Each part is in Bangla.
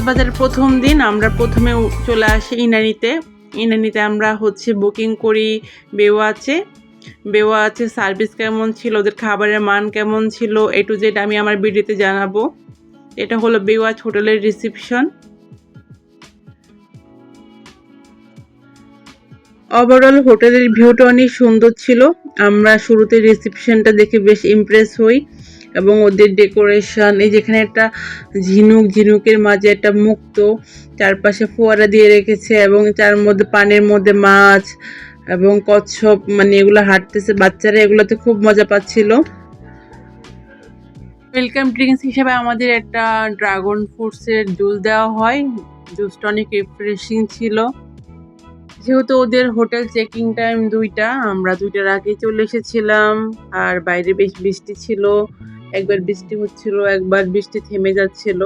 কক্সবাজারের প্রথম দিন আমরা প্রথমে চলে আসি ইনানিতে। ইনানিতে আমরা হচ্ছে বুকিং করি বেওয়া আছে বেওয়া আছে সার্ভিস কেমন ছিল, ওদের খাবারের মান কেমন ছিল এ টু জেড আমি আমার ভিডিওতে জানাব। এটা হলো বেওয়াচ হোটেলের রিসিপশন ওভারঅল হোটেলের ভিউটা অনেক সুন্দর ছিল। আমরা শুরুতে রিসিপশনটা দেখে বেশ ইমপ্রেস হই। এবং ওদের ডেকোরেশন এই যেখানে একটা ঝিনুক, ঝিনুকের মাঝে একটা মুক্ত, চারপাশে ফোয়ারা দিয়ে রেখেছে এবং তার মধ্যে পানির মধ্যে মাছ এবং কচ্ছপ মানে এগুলো হাঁটতেছে। বাচ্চারা এগুলোতে খুব মজা পাচ্ছিল। ওয়েলকাম ড্রিঙ্কস হিসেবে আমাদের একটা ড্রাগন ফ্রুটসের জুস দেওয়া হয়। জুসটা অনেক রিফ্রেশিং ছিল। যেহেতু ওদের হোটেল চেকিং টাইম দুইটা, আমরা দুইটার আগে চলে এসেছিলাম। আর বাইরে বেশ বৃষ্টি ছিল। একবার বৃষ্টি হচ্ছিল, একবার বৃষ্টি থেমে যাচ্ছিল।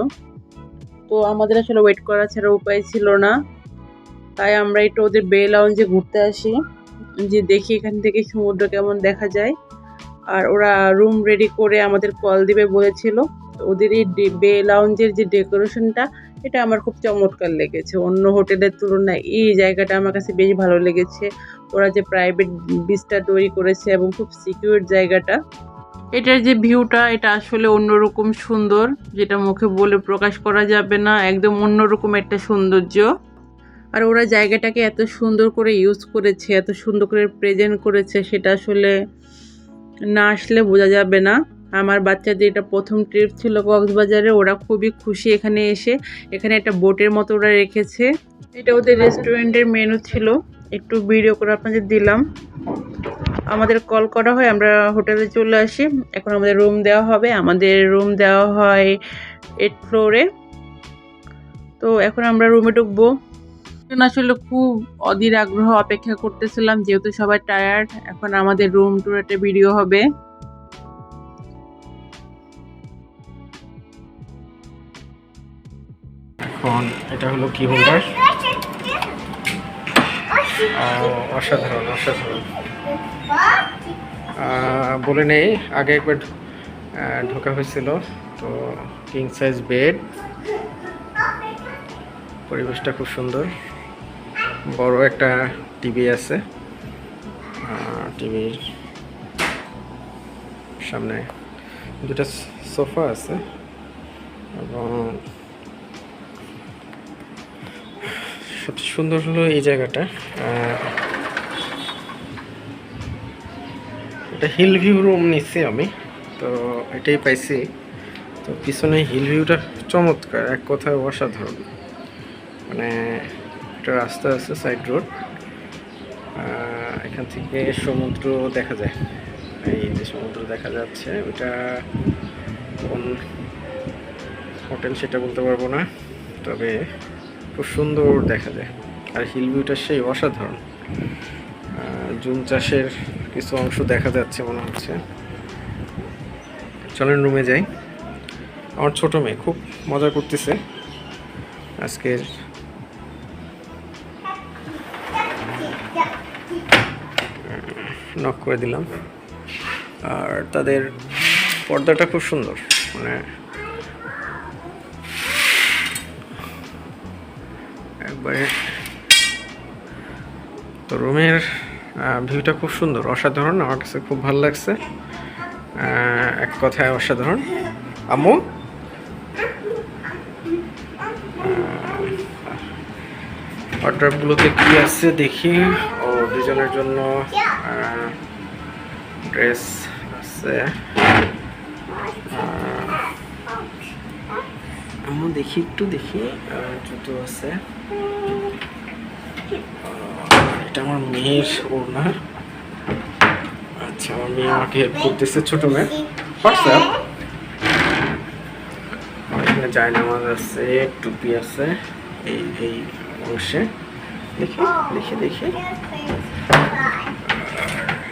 তো আমাদের আসলে ওয়েট করা ছাড়া উপায় ছিল না। তাই আমরা একটু ওদের বে লাউঞ্জে ঘুরতে আসি। যে দেখি এখান থেকে সমুদ্র কেমন দেখা যায়। আর ওরা রুম রেডি করে আমাদের কল দিবে বলেছিল। ওদের এই বে লাউঞ্জের যে ডেকোরেশনটা এটা আমার খুব চমৎকার লেগেছে। অন্য হোটেলের তুলনায় এই জায়গাটা আমার কাছে বেশ ভালো লেগেছে। ওরা যে প্রাইভেট বিচটা তৈরি করেছে এবং খুব সিকিউর জায়গাটা। এটার যে ভিউটা এটা আসলে অন্যরকম সুন্দর, যেটা মুখে বলে প্রকাশ করা যাবে না, একদম অন্যরকম একটা সৌন্দর্য। আর ওরা জায়গাটাকে এত সুন্দর করে ইউজ করেছে, এত সুন্দর করে প্রেজেন্ট করেছে, সেটা আসলে না আসলে বোঝা যাবে না। আমার বাচ্চাদের এটা প্রথম ট্রিপ ছিল কক্সবাজারে, ওরা খুবই খুশি এখানে এসে। এখানে একটা বোটের মতো ওরা রেখেছে। এটা ওদের রেস্টুরেন্টের মেনু ছিল। একটু ভিডিও করে আপনাদের দিলাম। আমাদের কল করা হয়, আমরা হোটেলে চলে আসি। এখন আমাদের রুম দেওয়া হবে। আমাদের রুম দেওয়া হয় এইট ফ্লোরে তো এখন আমরা রুমে ঢুকবো। আসলে খুব অধীর আগ্রহ অপেক্ষা করতেছিলাম, যেহেতু সবাই টায়ার্ড এখন আমাদের রুম টুর একটা ভিডিও হবে। এখন এটা হলো কি হোল্ডার অসাধারণ অসাধারণ। বলে নেই, আগে একবার ঢোকা হয়েছিল, তো কিং সাইজ বেড পরিবেশটা খুব সুন্দর। বড় একটা টিভি আছে। টিভির সামনে দুটা সোফা আছে এবং সবচেয়ে সুন্দর হলো এই জায়গাটা। এটা হিল ভিউ রুম নিচ্ছি আমি, তো এটাই পাইছি। তো পিছনে হিল ভিউটা চমৎকার, এক কথায় অসাধারণ। মানে একটা রাস্তা আছে সাইড রোড এখান থেকে সমুদ্র দেখা যায়। এই যে সমুদ্র দেখা যাচ্ছে ওটা কোন হোটেল সেটা বলতে পারব না, তবে খুব সুন্দর দেখা যায়। আর হিল ভিউটা সেই অসাধারণ। জুম চাষের কিছু অংশ দেখা যাচ্ছে মনে হচ্ছে। চলেন রুমে যাই। আমার ছোট মেয়ে খুব মজা করতেছে। আজকের নক করে দিলাম। আর তাদের পর্দাটা খুব সুন্দর। মানে একবারে। তো রুমের ভিউটা খুব সুন্দর, অসাধারণ, আমার কাছে খুব ভালো লাগছে। এক কথায় অসাধারণ। আম্মু? অর্ডারগুলোতে কি আছে দেখি। ও, দুজনের জন্য ড্রেস আছে। আম্মু দেখি, একটু দেখি জুতো আছে। এটা আমার মেয়ের ওড়না। আচ্ছা আমার মেয়ে আমাকে হেল্প করতেছে, ছোট মেয়ে। হোয়াটসঅ্যাপ এখানে জায়নামাজ আছে, টুপি আছে, এই এই অংশে। দেখি দেখি দেখি।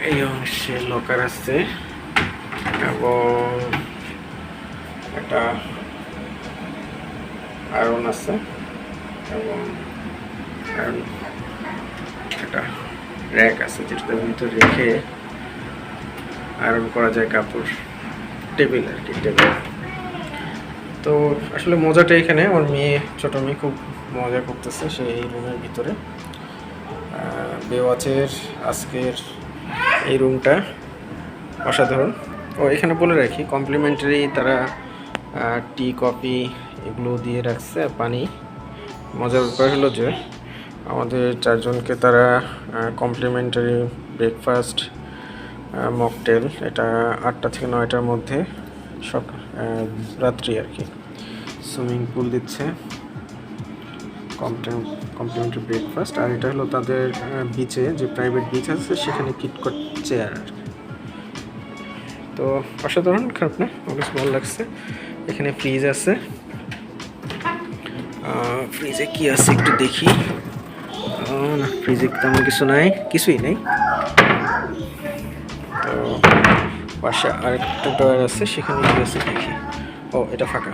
এই অংশে লকার আছে, এবং একটা আয়রন আছে এবং একটা র্যাক আছে যেটার ভিতরে রেখে আয়রন করা যায় কাপড়, টেবিল আর কি, টেবিল। তো আসলে মজাটা এখানে, আমার মেয়ে, ছোটো মেয়ে খুব মজা করতেছে সেই রুমের ভিতরে। বেওয়াচের আজকের এই রুমটা অসাধারণ। ও, এখানে বলে রাখি কমপ্লিমেন্টারি তারা টি কফি এগুলো দিয়ে রাখছে পানি। মজার ব্যাপার হলো যে আমাদের চারজনকে তারা কমপ্লিমেন্টারি ব্রেকফাস্ট মকটেল এটা আটটা থেকে নয়টার মধ্যে আহ, রাত্রি আর কি। সুইমিং পুল দিচ্ছে। কমপ্লিমেন্টারি ব্রেকফাস্ট আর এটা হলো তাদের বিচে যে প্রাইভেট বিচ আছে সেখানে কিটকট চেয়ার আর কি। তো অসাধারণ খারাপ না ভালো লাগছে। এখানে ফ্রিজ আছে। ফ্রিজে কি আছে একটু দেখি। না ফ্রিজে তেমন কিছু নাই, কিছুই নেই। তো, পাশে আরেকটা ডয়ার আছে, সেখানে কি আছে দেখি। ও, এটা ফাঁকা।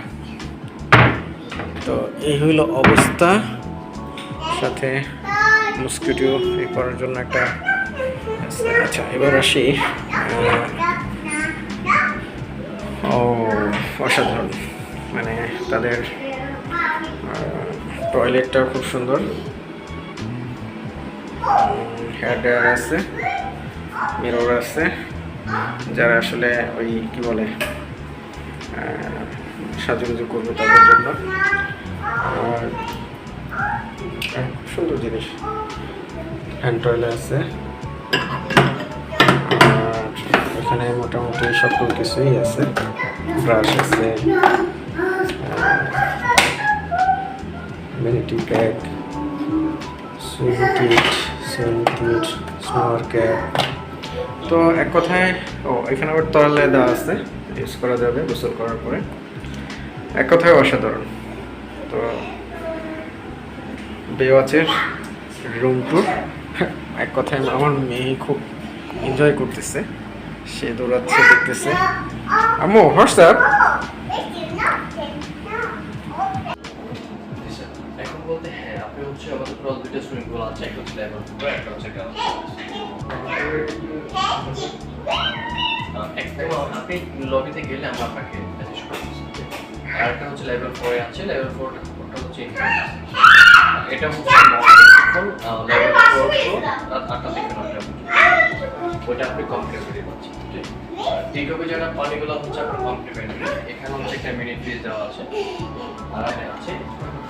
তো, এই হইল অবস্থা। সাথে মস্কিটো এ করার জন্য একটা আচ্ছা এবার আসি। ও, অসাধারণ। মানে তাদের টয়লেটটাও খুব সুন্দর। হেয়ার ড্রায়ার আছে মিরর আছে। যারা আসলে ওই কি বলে সাজুগুজু করবে তাদের জন্য। আর খুব সুন্দর জিনিস। হ্যান্ড টয়লেট আছে। এখানে মোটামুটি সকল কিছুই আছে। ব্রাশ আছে। Swim kit swim kit shower cap তো এক কথায়, ও, এখানে আবার তরলে দেওয়া আছে, ইউজ করা যাবে গোসল করার পরে। এক কথায় অসাধারণ। তো, বেওয়াচের রুম ট্যুর। এক কথায় আমার মেয়ে খুব এনজয় করতেছে। সে দৌড়াচ্ছে, দেখতেছে। আম্মু হোয়াটসঅ্যাপ হচ্ছে আমাদের পুরো দুইটা সুইমিং পুল আছে, একটা হচ্ছে ফোর একটা হচ্ছে গ্রাউন্ড আপনি লবিতে গেলে আমরা আপনাকে সাজেস্ট করব আর একটা হচ্ছে লেভেল ফোরে আছে লেভেল ফোর ওটা হচ্ছে এটা হচ্ছে লেভেল ফোর আটটা থেকে পর্যন্ত। ওটা আপনি কমপ্লিমেন্টারি পাচ্ছেন হবে যারা পানিগুলো হচ্ছে আপনার কমপ্লিমেন্টারি এখানে হচ্ছে একটা মিনিট ফিজ দেওয়া আছে। আর আছে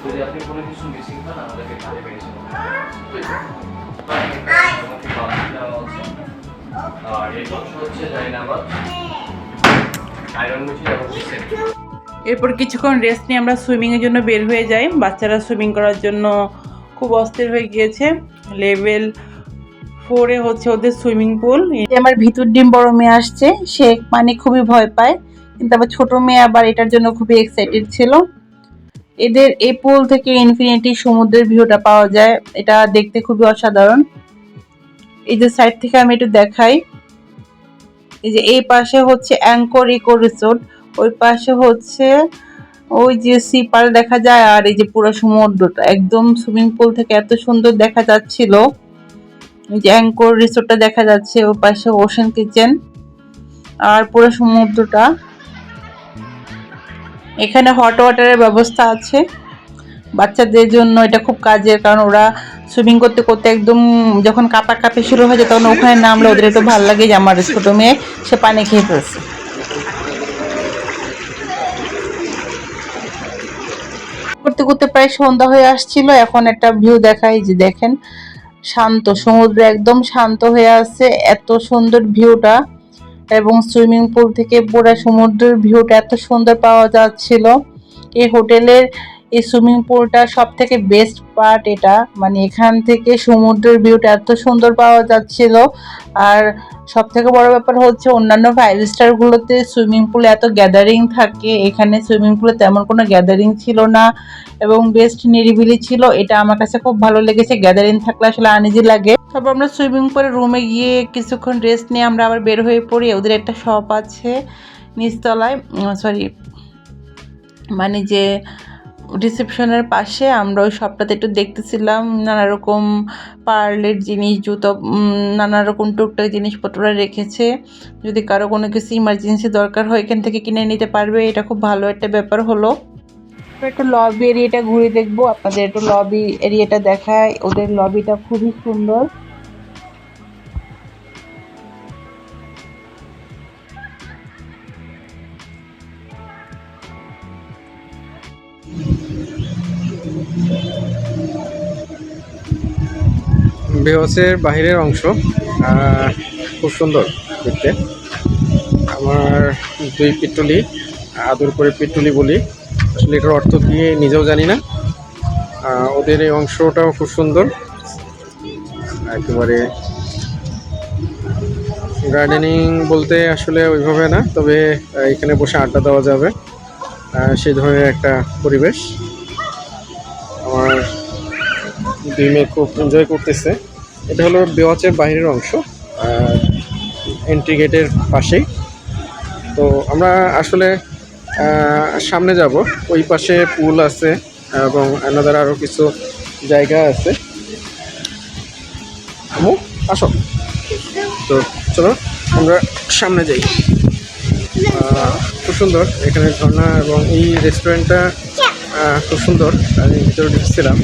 যদি আপনি কোনো কিছু মিসিং পান আমাদেরকে কাজে পেয়েছেন আর এই বক্স হচ্ছে জাইনামাজ আয়রন মেশিন এবং এরপর কিছুক্ষণ রেস্ট নিয়ে আমরা সুইমিংয়ের জন্য বের হয়ে যাই। বাচ্চারা সুইমিং করার জন্য খুব অস্থির হয়ে গিয়েছে। লেভেল ফোরে হচ্ছে ওদের সুইমিং পুল আমার ভিতর ডিম বড় মেয়ে আসছে সে মানে খুবই ভয় পায়। কিন্তু আবার ছোট মেয়ে আবার এটার জন্য খুবই এক্সাইটেড ছিল। এদের এই পুল থেকে ইনফিনিটি সমুদ্রের ভিউটা পাওয়া যায়। এটা দেখতে খুবই অসাধারণ। এই যে সাইড থেকে আমি একটু দেখাই। এই যে এই পাশে হচ্ছে অ্যাঙ্কর ইকো রিসোর্ট। ওই পাশে হচ্ছে ওই যে সিপাল দেখা যায় আর এই যে পুরো সমুদ্রটা। একদম সুইমিং পুল থেকে এত সুন্দর দেখা যাচ্ছিল। এই যে অ্যাঙ্কর রিসোর্টটা দেখা যাচ্ছে। ওই পাশে ওশান কিচেন। আর পুরো সমুদ্রটা। এখানে হট ওয়াটারের ব্যবস্থা আছে। বাচ্চাদের জন্য এটা খুব কাজের, কারণ ওরা সুইমিং করতে করতে একদম যখন কাপা কাপি শুরু হয়ে যায় তখন ওখানে নামলে ওদের একটু ভালো লাগে যে, আমার ছোট মেয়ে, সে পানি খেয়ে ফেলছে। করতে করতে প্রায় সন্ধ্যা হয়ে আসছিল। এখন একটা ভিউ দেখাই, যে দেখেন, শান্ত, সমুদ্র একদম শান্ত হয়ে আছে। এত সুন্দর ভিউটা এবং সুইমিং পুল থেকে পুরো সমুদ্রের ভিউটা এত সুন্দর পাওয়া যাচ্ছিল। এই হোটেলের এই সুইমিং পুলটা সব থেকে বেস্ট পার্ট এটা। মানে এখান থেকে সমুদ্রের ভিউটা এত সুন্দর পাওয়া যাচ্ছিল। আর সব থেকে বড় ব্যাপার হচ্ছে অন্যান্য ফাইভ স্টারগুলোতে সুইমিং পুলে এত গ্যাদারিং থাকে। এখানে সুইমিং পুলে তেমন কোনো গ্যাদারিং ছিল না এবং বেস্ট নিরিবিলি ছিল। এটা আমার কাছে খুব ভালো লেগেছে। গ্যাদারিং থাকলে আসলে আনিজি লাগে। তারপর আমরা সুইমিং করে রুমে গিয়ে কিছুক্ষণ রেস্ট নিয়ে আমরা আবার বের হয়ে পড়ি। ওদের একটা শপ আছে নিচতলায়। সরি মানে যে রিসেপশনের পাশে আমরা ওই শপটাতে একটু দেখতেছিলাম, নানা রকম পার্লের জিনিস, জুতো নানা রকম টুকটাক জিনিসপত্র রেখেছে। যদি কারও কোনো কিছু ইমার্জেন্সি দরকার হয়, এখান থেকে কিনে নিতে পারবে। এটা খুব ভালো একটা ব্যাপার হলো। একটু লবি এরিয়াটা ঘুরে দেখব। আপনাদের একটু লবি এরিয়াটা দেখায়। ওদের লবিটা খুবই সুন্দর। বেহসের বাহিরের অংশ খুব সুন্দর দেখতে। আমার দুই পিটুলি, আদর করে পিটুলি বলি। আসলে এটার অর্থ কি নিজেও জানি না। ওদের এই অংশটাও খুব সুন্দর। একেবারে গার্ডেনিং বলতে আসলে ওইভাবে না, তবে এখানে বসে আড্ডা দেওয়া যাবে। সেই ধরনের একটা পরিবেশ। দুই মেয়ে খুব এনজয় করতেছে। এটা হলো বেওয়াচের বাইরের অংশ এন্ট্রি গেটের পাশেই। তো আমরা আসলে সামনে যাব। ওই পাশে পুল আছে এবং আনাদার আরও কিছু জায়গা আছে। আসো। তো চলো, আমরা সামনে যাই। খুব সুন্দর এখানে ঝর্ণা এবং এই রেস্টুরেন্টটা খুব সুন্দর। আমি ভিতরে ঢুকছিলাম।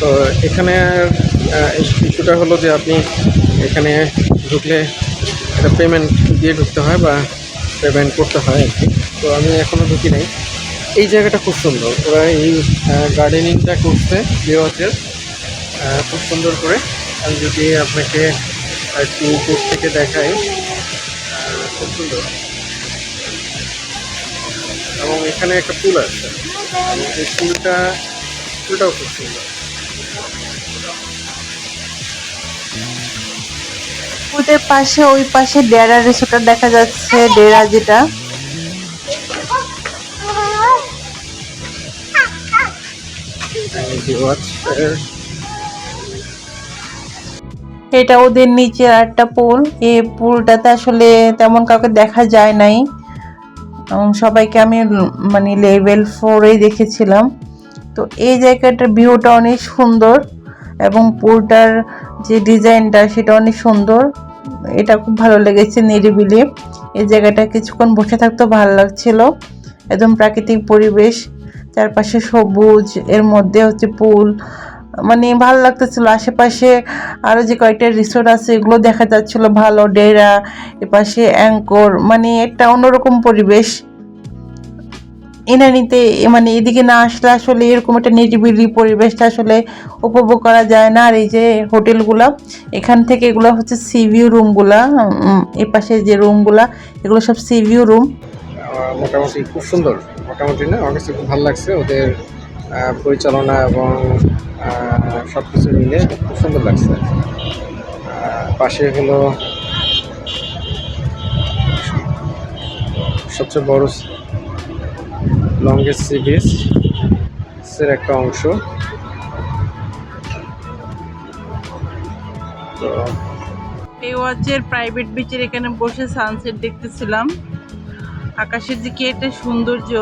তো এখানে ইস্যুটা হলো যে আপনি এখানে ঢুকলে একটা পেমেন্ট দিয়ে ঢুকতে হয় বা পেমেন্ট করতে হয় আর তো আমি এখনও ঢুকি নাই। এই জায়গাটা খুব সুন্দর। ওরা এই গার্ডেনিংটা করছে বিওয়াচের খুব সুন্দর করে। আমি যদি আপনাকে একটু উপর থেকে দেখাই খুব সুন্দর। এবং এখানে একটা পুল আছে। এই পুলটা পুলটাও খুব সুন্দর। ওদের পাশে ওই পাশে ডেরা রিসোর্টটা দেখা যাচ্ছে ডেরা যেটা। এটা ওদের নিচের একটা পুল। এই পুলটাতে আসলে তেমন কাউকে দেখা যায় নাই। এবং সবাইকে আমি মানে লেভেল ফোরেই দেখেছিলাম। তো এই জায়গাটার ভিউটা অনেক সুন্দর এবং পুলটার যে ডিজাইনটা সেটা অনেক সুন্দর। এটা খুব ভালো লেগেছে নিরিবিলি। এই জায়গাটা কিছুক্ষণ বসে থাকতেও ভালো লাগছিল। একদম প্রাকৃতিক পরিবেশ, চারপাশে সবুজ, এর মধ্যে হচ্ছে পুল। মানে ভালো লাগতেছিল। আশেপাশে আরও যে কয়েকটা রিসোর্ট আছে, এগুলো দেখা যাচ্ছিল ভালো, ডেরা, এপাশে অ্যাঙ্কর। মানে একটা অন্যরকম পরিবেশ। ইনানিতে মানে এদিকে না আসলে আসলে এরকম একটা নিরিবিলি পরিবেশটা আসলে উপভোগ করা যায় না। আর এই যে হোটেলগুলা, এখান থেকে এগুলো হচ্ছে সিভিউ রুমগুলা এ পাশে যে রুমগুলা, এগুলো সব সিভিউ রুম। মোটামুটি খুব সুন্দর। মোটামুটি না আমার কাছে খুব ভালো লাগছে। ওদের পরিচালনা এবং সব কিছু মিলে খুব সুন্দর লাগছে। পাশে হলো সবচেয়ে বড় লংগেস্ট সি বিচ এর একটা অংশ। তো পেওয়াজের প্রাইভেট বিচের এখানে বসে সানসেট দেখতেছিলাম। আকাশের যে কি একটা সৌন্দর্য,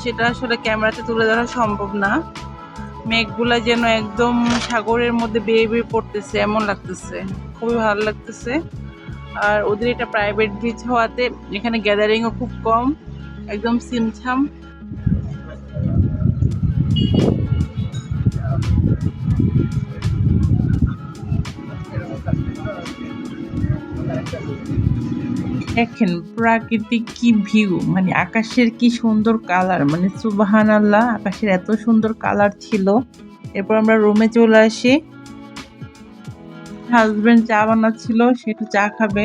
সেটা আসলে ক্যামেরাতে তুলে ধরা সম্ভব না। মেঘগুলা যেন একদম সাগরের মধ্যে বেয়ে বেয়ে পড়তেছে, এমন লাগতেছে। খুবই ভালো লাগতেছে। আর ওদের এটা প্রাইভেট বিচ হওয়াতে এখানে গ্যাদারিংও খুব কম, একদম সিমছাম। দেখেন, প্রাকৃতিক কি ভিউ মানে আকাশের কি সুন্দর কালার মানে সুবাহান আল্লাহ আকাশের এত সুন্দর কালার ছিল। এরপর আমরা রুমে চলে আসি। হাজবেন্ড চা বানাচ্ছিল, সে একটু চা খাবে।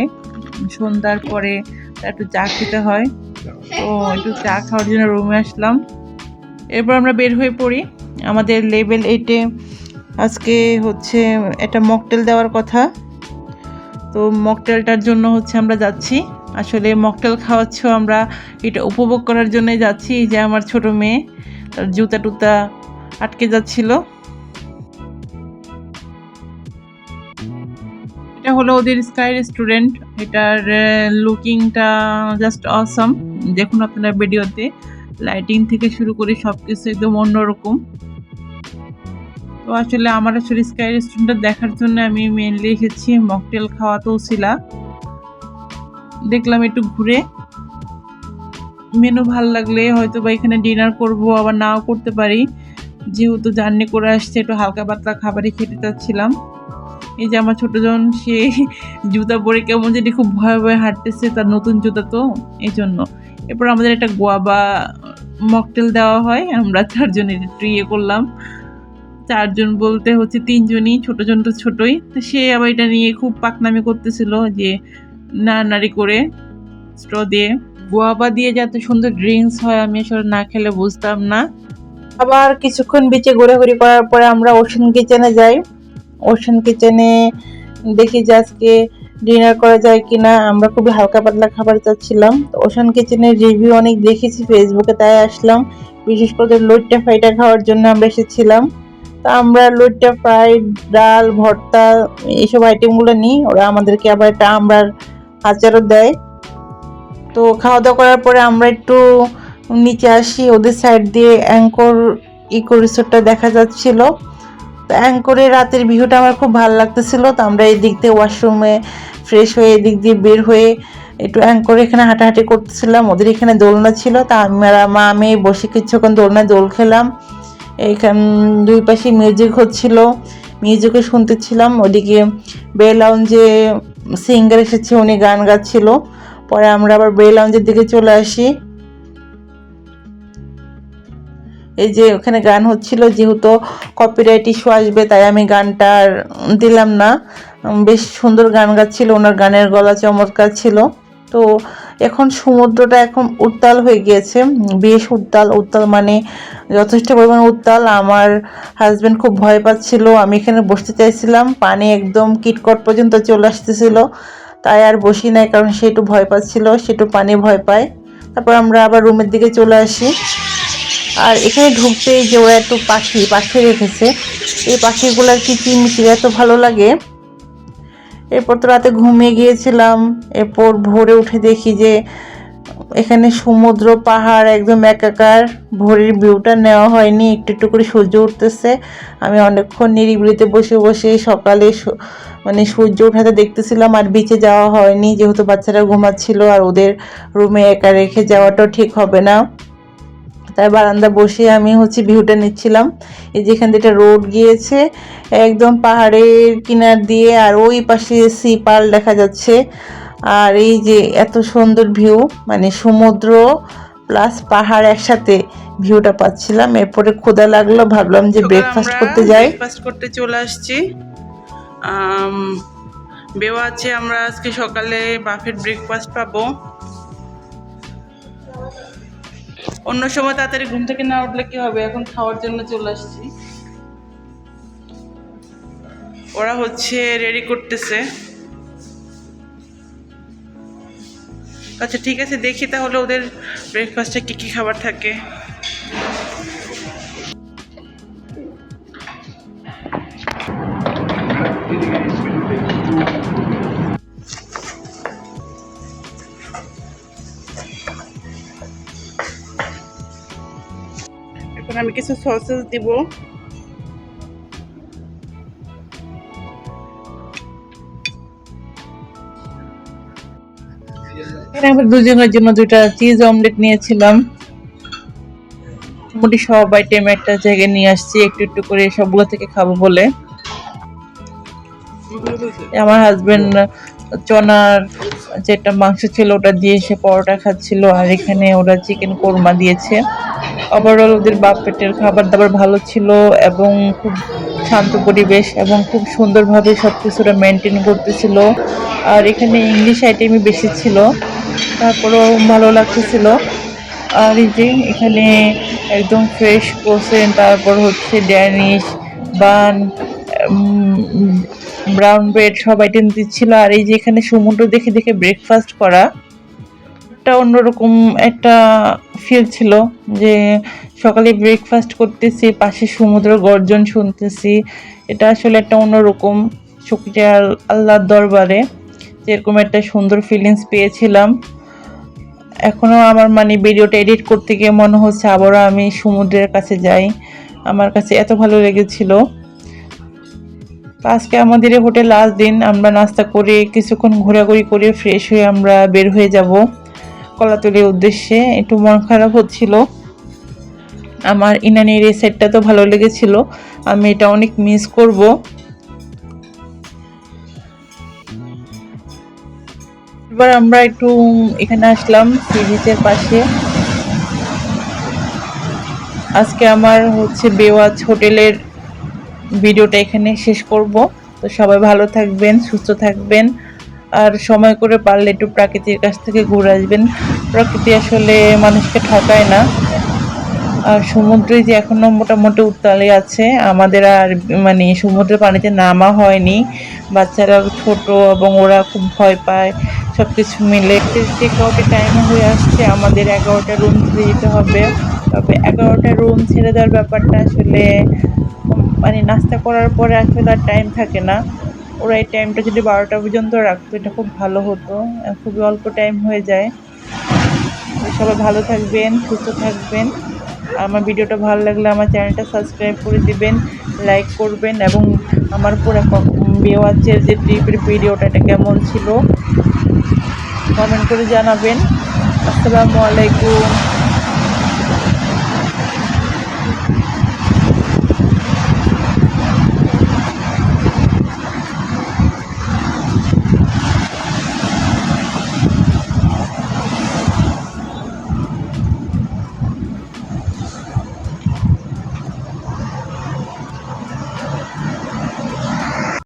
সন্ধ্যার পরে একটু চা খেতে হয়। তো একটু চা খাওয়ার জন্য রুমে আসলাম। এরপর আমরা বের হয়ে পড়ি। আমাদের লেভেল এইটে আজকে হচ্ছে একটা মকটেল দেওয়ার কথা। তো মকটেলটার জন্য হচ্ছে আমরা যাচ্ছি। আসলে মকটেল খাওয়াচ্ছ আমরা, এটা উপভোগ করার জন্যই যাচ্ছি। যে আমার ছোট মেয়ে, তার জুতা টুতা আটকে যাচ্ছিল। এটা হলো ওদের স্কাই রেস্টুরেন্ট। এটার লুকিংটা জাস্ট অসম দেখুন আপনারা ভিডিওতে। লাইটিং থেকে শুরু করে সব কিছু একদম অন্যরকম। তো আসলে আমার আসলে স্কাই রেস্টুরেন্টটা দেখার জন্য আমি মেনলি এসেছি মকটেল খাওয়াতেও ছিলাম। দেখলাম একটু ঘুরে। মেনু ভালো লাগলে হয়তো বা এখানে ডিনার করব, আবার নাও করতে পারি। যেহেতু জার্নি করে আসছে, একটু হালকা পাতলা খাবারই খেতে চাচ্ছিলাম। এই যে আমার ছোট জন, সে জুতা পরে কেমন যেটি খুব ভয়ে ভয়ে হাঁটতেছে, তার নতুন জুতা তো এই জন্য এরপর আমাদের একটা গোয়াবা মকটেল দেওয়া হয়, আমরা চারজন একটু ইয়ে করলাম। চারজন বলতে হচ্ছে তিনজনই ছোট জন তো ছোটই। তো সে আবার এটা নিয়ে খুব পাকনামি করতেছিল যে নাড়ানাড়ি করে, স্ট্র দিয়ে। গোয়াবা দিয়ে যাতে সুন্দর ড্রিঙ্কস হয়, আমি আসলে না খেলে বুঝতাম না। আবার কিছুক্ষণ বিচে ঘোরাঘুরি করার পরে আমরা ওশান কিচেনে যাই। ওশান কিচেনে দেখি যে আজকে ডিনার করা যায় কিনা, আমরা খুবই হালকা পাতলা খাবার চাচ্ছিলাম। তো ওশান কিচেনের রিভিউ অনেক দেখেছি ফেসবুকে তাই আসলাম। বিশেষ করে লইট্টা ফ্রাইটা খাওয়ার জন্য আমরা এসেছিলাম। তো আমরা লইট্টা ফ্রাই, ডাল, ভর্তা, এইসব আইটেমগুলো নিই। ওরা আমাদেরকে আবার একটা আমরার আচারও দেয়। তো খাওয়া দাওয়া করার পরে আমরা একটু নিচে আসি, ওদের সাইড দিয়ে অ্যাঙ্কর ইকো রিসোর্টটা দেখা যাচ্ছিল। তো অ্যাঙ্করের রাতের ভিউটা আমার খুব ভালো লাগতেছিল। তো আমরা এই দিক দিয়ে ওয়াশরুমে ফ্রেশ হয়ে এদিক দিয়ে বের হয়ে একটু অ্যাঙ্করে এখানে হাঁটাহাঁটি করতেছিলাম। ওদের এখানে দোলনা ছিল, তা আমরা মা, আমি বসে কিছুক্ষণ দোলনায় দোল খেলাম। এইখান দুই পাশে মিউজিক হচ্ছিল মিউজিকও শুনতেছিলাম। ওদিকে বে লাউঞ্জে সিঙ্গার এসেছে, উনি গান গাচ্ছিল। পরে আমরা আবার বে লাউঞ্জের দিকে চলে আসি। এই যে ওখানে গান হচ্ছিল, যেহেতু কপিরাইট ইস্যু আসবে, তাই আমি গানটা দিলাম না। বেশ সুন্দর গান গাচ্ছিল, ওনার গানের গলা চমৎকার ছিল। তো এখন সমুদ্রটা এখন উত্তাল হয়ে গিয়েছে। বেশ উত্তাল উত্তাল মানে যথেষ্ট পরিমাণ উত্তাল। আমার হাজব্যান্ড খুব ভয় পাচ্ছিল, আমি এখানে বসতে চাইছিলাম, পানি একদম কিটকট পর্যন্ত চলে আসতেছিল। তাই আর বসি নাই, কারণ সে একটু ভয় পাচ্ছিল, সে একটু পানি ভয় পায়। তারপর আমরা আবার রুমের দিকে চলে আসি। আর এখানে ঢুকতেই যে ওরা একটু পাখি পাখি রেখেছে, এই পাখিগুলোর কিচিরমিচির এত ভালো লাগে? এরপর তো রাতে ঘুমিয়ে গিয়েছিলাম, এরপর ভোরে উঠে দেখি যে এখানে সমুদ্র, পাহাড় একদম একাকার, ভোরের ভিউটা নেওয়া হয়নি, একটু একটু করে সূর্য উঠতেছে। আমি অনেকক্ষণ নিরিবিলিতে বসে বসে সকালে মানে সূর্য ওঠাতে দেখতেছিলাম আর বিচে যাওয়া হয়নি, যেহেতু বাচ্চারা ঘুমাচ্ছিল আর ওদের রুমে একা রেখে যাওয়াটাও ঠিক হবে না। তাই বারান্দা বসে আমি হচ্ছে ভিউটা নিচ্ছিলাম। এই যেখান থেকে রোড গিয়েছে একদম পাহাড়ের কিনার দিয়ে আর ওই পাশে সি পাল দেখা যাচ্ছে। আর এই যে এত সুন্দর ভিউ মানে সমুদ্র প্লাস পাহাড় একসাথে ভিউটা পাচ্ছিলাম। এরপরে ক্ষুদা লাগল ভাবলাম যে ব্রেকফাস্ট করতে যাই। ব্রেকফাস্ট করতে চলে আসছি। আম, বেও আছে আমরা আজকে সকালে বাফেট ব্রেকফাস্ট পাবো। অন্য সময় তাড়াতাড়ি ঘুম থেকে না উঠলে কি হবে? এখন খাওয়ার জন্য চলে আসছি। ওরা হচ্ছে রেডি করতেছে। আচ্ছা ঠিক আছে, দেখি তাহলে ওদের ব্রেকফাস্টে কি কি খাবার থাকে। সসেস দিব। দুজনের জন্য দুইটা চিজ অমলেট নিয়েছিলাম। মোটামুটি সব আইটেম একটা জায়গায় নিয়ে আসছি, একটু একটু করে সবগুলো থেকে খাব বলে। আমার হাজবেন্ড চনার যেটা মাংস ছিল ওটা দিয়ে সে পরোটা খাচ্ছিল, আর এখানে ওরা চিকেন কোরমা দিয়েছে। ওভারঅল ওদের বাপ পেটের খাবার দাবার ভালো ছিল এবং খুব শান্ত পরিবেশ এবং খুব সুন্দরভাবে সব কিছুটা মেনটেন করতেছিল। আর এখানে ইংলিশ আইটেমই বেশি ছিল, তারপরেও ভালো লাগতেছিল। আর এই যে এখানে একদম ফ্রেশ কোসেন তারপর হচ্ছে ড্যানিশ বান ব্রাউন ব্রেড সব আইটেম দিচ্ছিল। আর এই যে এখানে সমুদ্র দেখে দেখে ব্রেকফাস্ট করা। একটা অন্যরকম একটা ফিল ছিল যে সকালে ব্রেকফাস্ট করতেছি, পাশে সমুদ্র গর্জন শুনতেছি। এটা আসলে একটা অন্যরকম শুক্রিয়া আল্লাহর দরবারে। যেরকম একটা সুন্দর ফিলিংস পেয়েছিলাম। এখনও আমার মানে ভিডিওটা এডিট করতে গিয়ে মনে হচ্ছে আবারও আমি সমুদ্রের কাছে যাই। আমার কাছে এত ভালো লেগেছিল। আজকে আমাদের হোটেল লাস্ট দিন, আমরা নাস্তা করে কিছুক্ষণ ঘোরাঘুরি করে ফ্রেশ হয়ে আমরা বের হয়ে যাব। কলাতলির উদ্দেশ্যে একটু মন খারাপ হচ্ছিল। আমার ইনানির এই সেটটা তো ভালো লেগেছিল। আমি এটা অনেক মিস করব। এবার আমরা একটু এখানে আসলাম সি বিচের পাশে। আজকে আমার হচ্ছে বেওয়াজ হোটেলের ভিডিওটা এখানে শেষ করব। তো সবাই ভালো থাকবেন, সুস্থ থাকবেন। আর সময় করে পারলে একটু প্রাকৃতির কাছ থেকে ঘুরে আসবেন। প্রকৃতি আসলে মানুষকে ঠকায় না। আর সমুদ্রে যে এখনও মোটামুটি উত্তালে আছে, আমাদের আর মানে সমুদ্রের পানিতে নামা হয়নি। বাচ্চারা ছোট এবং ওরা খুব ভয় পায়। সব কিছু মিলে আউটের টাইম হয়ে আসছে। আমাদের এগারোটা রুম ছেড়ে যেতে হবে। তবে এগারোটা রুম ছেড়ে দেওয়ার ব্যাপারটা আসলে মানে নাস্তা করার পরে আসলে আর টাইম থাকে না। ওরা এই টাইমটা যদি বারোটা পর্যন্ত রাখতো, এটা খুব ভালো হতো। খুবই অল্প টাইম হয়ে যায়। সবাই ভালো থাকবেন, সুস্থ থাকবেন। আমার ভিডিওটা ভালো লাগলে আমার চ্যানেলটা সাবস্ক্রাইব করে দিবেন লাইক করবেন এবং আমার পুরো বেওয়াচের যে ট্রিপের ভিডিওটা, এটা কেমন ছিল কমেন্ট করে জানাবেন। আসসালামু আলাইকুম।